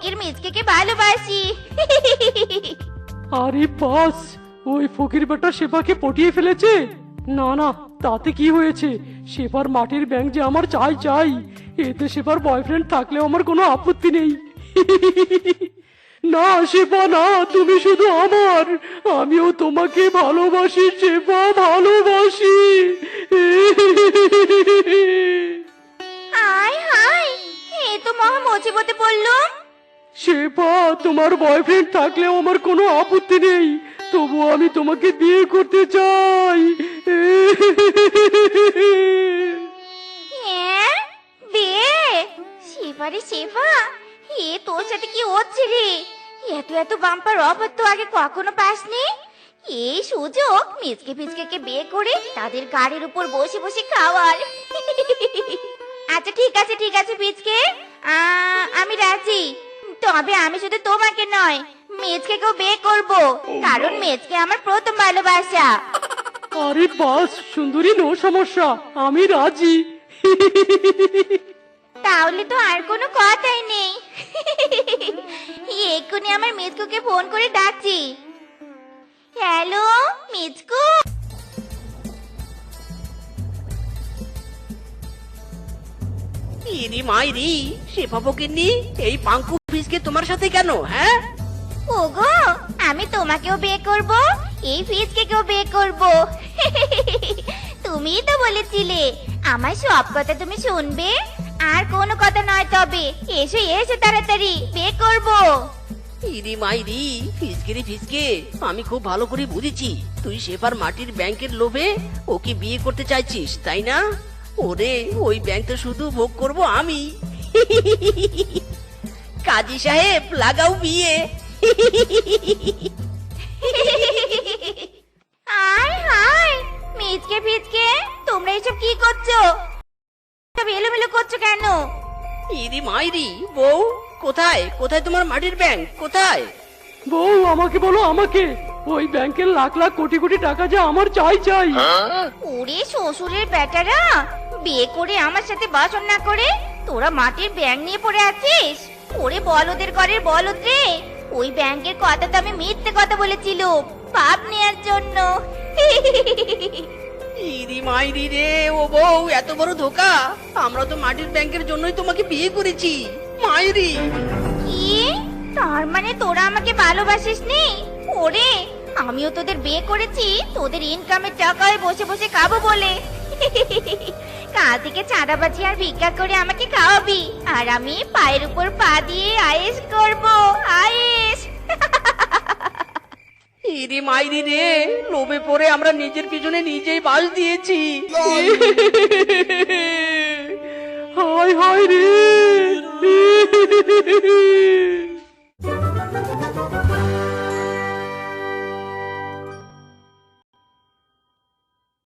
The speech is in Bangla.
ফকির মিচকেকে ভালোবাসি। আরে বাস, ওই ফকির বেটা সেবাকে পটিয়ে ফেলেছে? না না, তাতে কি হয়েছে? সেবার মাটির ব্যাংক যে আমার চাই চাই। এতে সেবার বয়ফ্রেন্ড থাকলেও আমার কোনো আপত্তি নেই। না শেফা না, তুমি শুধু আমার। আমিও তোমাকে ভালোবাসি শেফা ভালোবাসি। শেফা তোমার বয়ফ্রেন্ড থাকলেও আমার কোনো আপত্তি নেই। তবু আমি তোমাকে বিয়ে করতে চাই। হ্যাঁ বিয়ে? শেফারে শেফা এ তোর সাথে কি হচ্ছে রে? এত এত বাম্পার অফার তো আগে কখনো পাসনি? এই সুযোগ মিচকে ফিচকে বিয়ে করে তাদের গাড়ির উপর বসে বসে খাওয়ার। আচ্ছা ঠিক আছে ঠিক আছে পিচকে আমি রাজি। তবে আমি শুধু তোমাকে নয় মেজকেও বিয়ে করব। কারণ মেজকে আমার প্রথম ভালোবাসা। আরে বাস সুন্দরী নো সমস্যা। আমি রাজি। তাহলে তো আর কোনো কথাই নেই। এক্ষুনি আমার মিজকুকে ফোন করে ডাকছি। হ্যালো মিজকু? ইরি মাইরি শেফা ফকিন্নি এই পাঙ্কু ফিসকে তোমার সাথে কেন হ্যাঁ? ওগো আমি তোমাকেও বিয়ে করব এই ফিজকেও বিয়ে করব। তুমিই তো বলেছিলে আমার সব কথা তুমি শুনবে আর কোনো কথা নয় তবে এসো এসো তাড়াতাড়ি বিয়ে করব। ইরি মাইরি ফিসকে রে ফিসকে আমি খুব ভালো করে বুঝেছি তুই সেবার মাটির ব্যাংকের লোভে ওকে বিয়ে করতে চাইছিস তাই না? ওরে ওই ব্যাংক তো শুধু ভোগ করব আমি। কাজী সাহেব লাগাও বিয়ে। আয় হায় মিজকে ফিজকে তোমরা এসব কি করছ? সব এলোমেলো করছ কেন? ইরি মাইরি বউ কোথায়? কোথায় তোমার মাটির ব্যাংক কোথায়? বউ আমাকে বলো আমাকে। ওই ব্যাংকের লাখ লাখ কোটি কোটি টাকা যে আমার চাই চাই। ওরে শ্বশুরের বেটারা বিয়ে করে আমার সাথে বাসন না করে তোরা মাটির ব্যাংক নিয়ে পড়ে আছিস? ওরে বলদের ঘরের বলদ রে ওই ব্যাংকের কথা তো আমি মিথ্যে কথা বলেছিল। পাপ নেয়ার জন্য। ইরি মাইরি রে ও বউ এত বড় ধোকা। আমরা তো মাটির ব্যাংকের জন্যই তোমাকে বিয়ে করেছি। মাইরি। কি? তার মানে তোরা আমাকে ভালোবাসিস নি ওরে আমিও তোদের বিয়ে করেছি তোদের ইনকামের টাকায় বসে বসে খাব বলে। কাল থেকে চাঁদাবাজি আর ভিক্ষা করে আমাকে খাওয়াবি। আর আমি পায়ের উপর পা দিয়ে আয়েস করব, আয়েস। ইরি মাইরি রে, লোভে পড়ে আমরা নিজের পিছনে নিজেই বাস দিয়েছি। হায় হায় রে।